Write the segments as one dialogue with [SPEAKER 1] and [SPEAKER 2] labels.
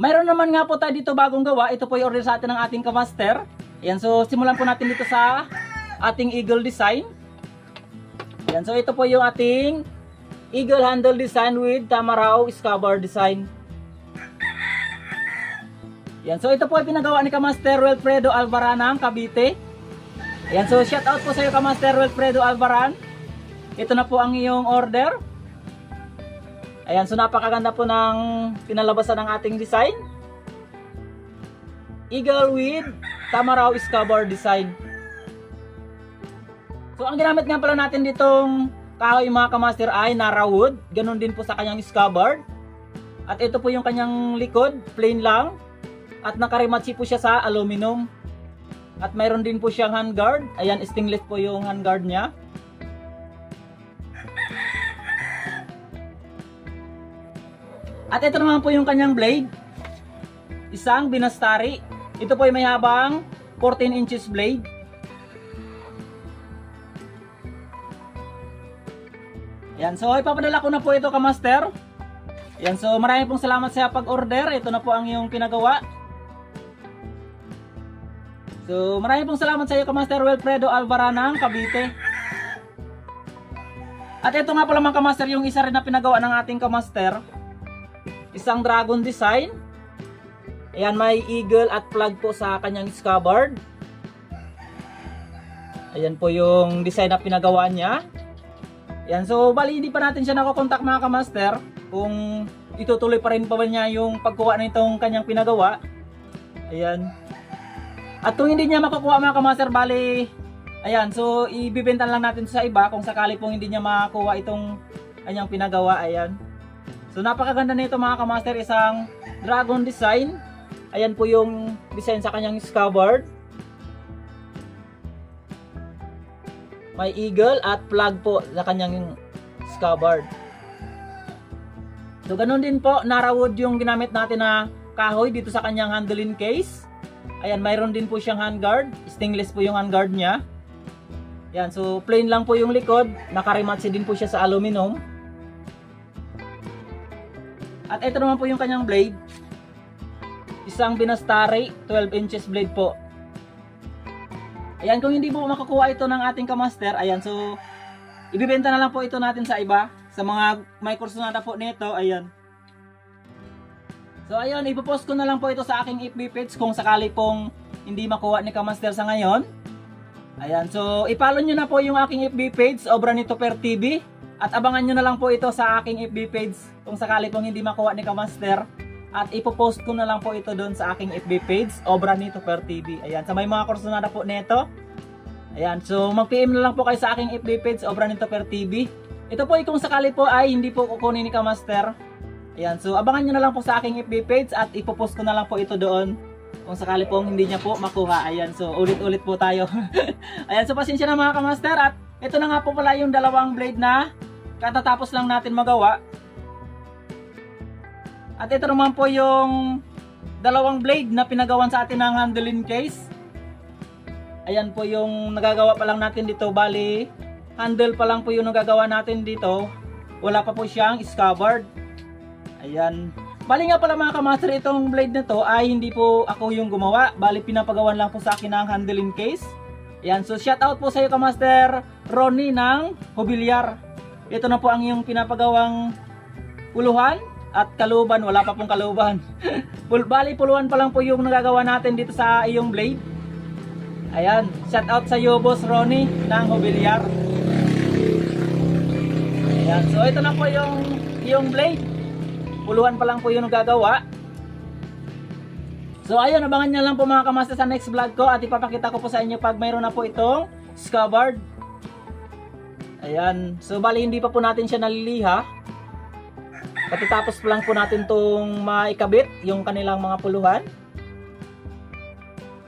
[SPEAKER 1] mayroon naman nga po tayo dito bagong gawa. Ito po yung order sa atin ng ating kamaster. Ayan, so simulan po natin dito sa ating eagle design. Ayan, so ito po yung ating eagle handle design with Tamaraw scabbard design. Yan, so ito po ay pinagawa ni Kamaster Wilfredo Alvaran ng Cavite. Yan, so shout out po sa iyo Kamaster Wilfredo Alvaran. Ito na po ang iyong order. Ayan, so napakaganda po ng pinalabasan ng ating design. Eagle with Tamaraw Scabbard design. So ang ginamit nga pala natin ditong kahoy mga kamaster ay Nara wood. Ganon din po sa kanyang scabbard. At ito po yung kanyang likod, plain lang. At nakarimatsi po siya sa aluminum. At mayroon din po siyang handguard. Ayan, stainless po yung handguard niya. At ito naman po yung kanyang blade. Isang binastari. Ito po ay may habang 14 inches blade. Yan, so ipapadala ko na po ito ka master. Yan, so maraming pong salamat sa pag-order. Ito na po ang iyong pinagawa. So maraming pong salamat sa iyo ka Master Wilfredo Alvaran ng Cavite. At ito nga pala mga kamaster yung isa rin na pinagawa ng ating kamaster. Isang dragon design. Ayan, may eagle at flag po sa kanyang scabbard. Ayan po yung design na pinagawa niya. Ayan, so bali hindi pa natin siya nakokontak mga kamaster kung itutuloy pa rin pa ba niya yung pagkuha nitong kanyang pinagawa. Ayan. At kung hindi niya makukuha mga kamaster, bali, ayan, so ibibenta lang natin sa iba kung sakali pong hindi niya makuha itong kanyang pinagawa, ayan. So napakaganda nito mga kamaster, isang dragon design. Ayan po yung design sa kanyang scabbard. May eagle at flag po sa kanyang scabbard. So ganun din po, Narawood yung ginamit natin na kahoy dito sa kanyang handling case. Ayan, mayroon din po siyang handguard. Stainless po yung handguard niya. Ayan, so plain lang po yung likod. Nakarimatsi din po siya sa aluminum. At ito naman po yung kanyang blade. Isang binastari, 12 inches blade po. Ayan, kung hindi po makakuha ito ng ating kamaster, ayan, so ibibenta na lang po ito natin sa iba. Sa mga may kursunada po nito, ayan. So ayun, ipopost ko na lang po ito sa aking FB page kung sakali pong hindi makuha ni Kamaster sa ngayon. Ayan, so ipalo nyo na po yung aking FB page, Obra nito per TV. At abangan nyo na lang po ito sa aking FB page kung sakali pong hindi makuha ni Kamaster. At ipopost ko na lang po ito doon sa aking FB page, Obra nito per TV. Ayan, sa may mga kursunada po nito. Ayan, so mag-PM na lang po kayo sa aking FB page, Obra nito per TV. Ito po ay kung sakali po ay hindi po kukunin ni Kamaster. Ayan, so abangan nyo na lang po sa aking FB page at ipopost ko na lang po ito doon kung sakali pong hindi niya po makuha. Ayan, so ulit-ulit po tayo. Ayan, so pasensya na mga kamaster at ito na nga po pala yung dalawang blade na katatapos lang natin magawa. At ito naman po yung dalawang blade na pinagawan sa atin ng handling case. Ayan po yung nagagawa pa lang natin dito. Bali, handle pa lang po yung nagagawa natin dito. Wala pa po siyang scabbard. Ayan. Bali nga pala mga kamaster, itong blade na to ay hindi po ako yung gumawa. Bali pinapagawan lang po sa akin ng handling case. Ayan, so shout out po sa iyo kamaster Ronnie ng Hobilyar. Ito na po ang yung pinapagawang puluhan at kaluban. Wala pa pong kaluban. Pul- Bali puluhan pa lang po yung nagagawa natin dito sa iyong blade. Ayan, shout out sa iyo boss Ronnie ng Hobilyar. Ayan, so ito na po yung yung blade. Puluhan pa lang po yung nagagawa. So ayun, abangan nyo lang po mga kamaster sa next vlog ko at ipapakita ko po sa inyo pag mayroon na po itong scabbard. Ayan, so bali hindi pa po natin siya naliliha. Pagkatapos pa lang po natin itong maikabit, yung kanilang mga puluhan.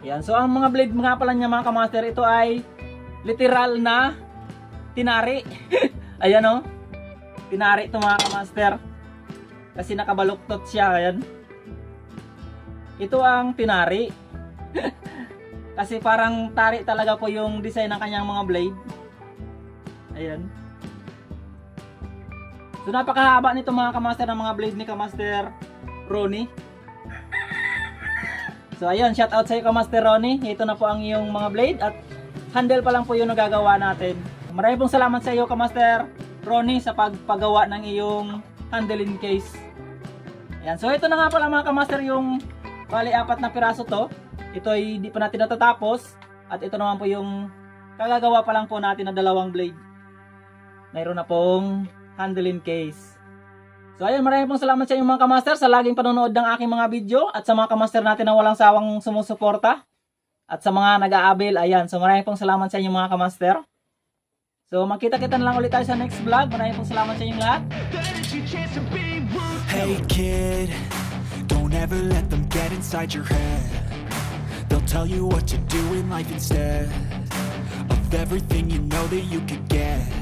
[SPEAKER 1] Ayan, so ang mga blade mga pala niya mga kamaster, ito ay literal na tinari. Ayan o, tinari ito mga kamaster. Kasi nakabaluktot siya, ayan. Ito ang tinari. Kasi parang tari talaga po yung design ng kanyang mga blade. Ayan. So napakahaba nito mga kamaster ng mga blade ni Kamaster Ronnie. So ayun, shout out sa iyo Master Ronnie. Ito na po ang iyong mga blade at handle pa lang po yung nagagawa natin. Maraming pong salamat sa iyo Master Ronnie sa pagpagawa ng iyong handling case. Ayan, so ito na nga pala mga kamaster yung bali apat na piraso to. Ito ay hindi pa natin natatapos at ito naman po yung kagagawa pa lang po natin na dalawang blade. Mayroon na pong handling case. So ayun, maraming pong salamat sa inyong mga kamaster sa laging panonood ng aking mga video at sa mga kamaster natin na walang sawang sumusuporta at sa mga nag-aabil, ayan. So maraming pong salamat sa inyong mga kamaster. So magkita-kita na lang ulit tayo sa next vlog. Maraming pong salamat sa inyong lahat.
[SPEAKER 2] Hey kid, don't ever let them get inside your head. They'll tell you what to do in life instead of everything you know that you could get.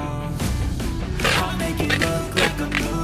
[SPEAKER 2] like a new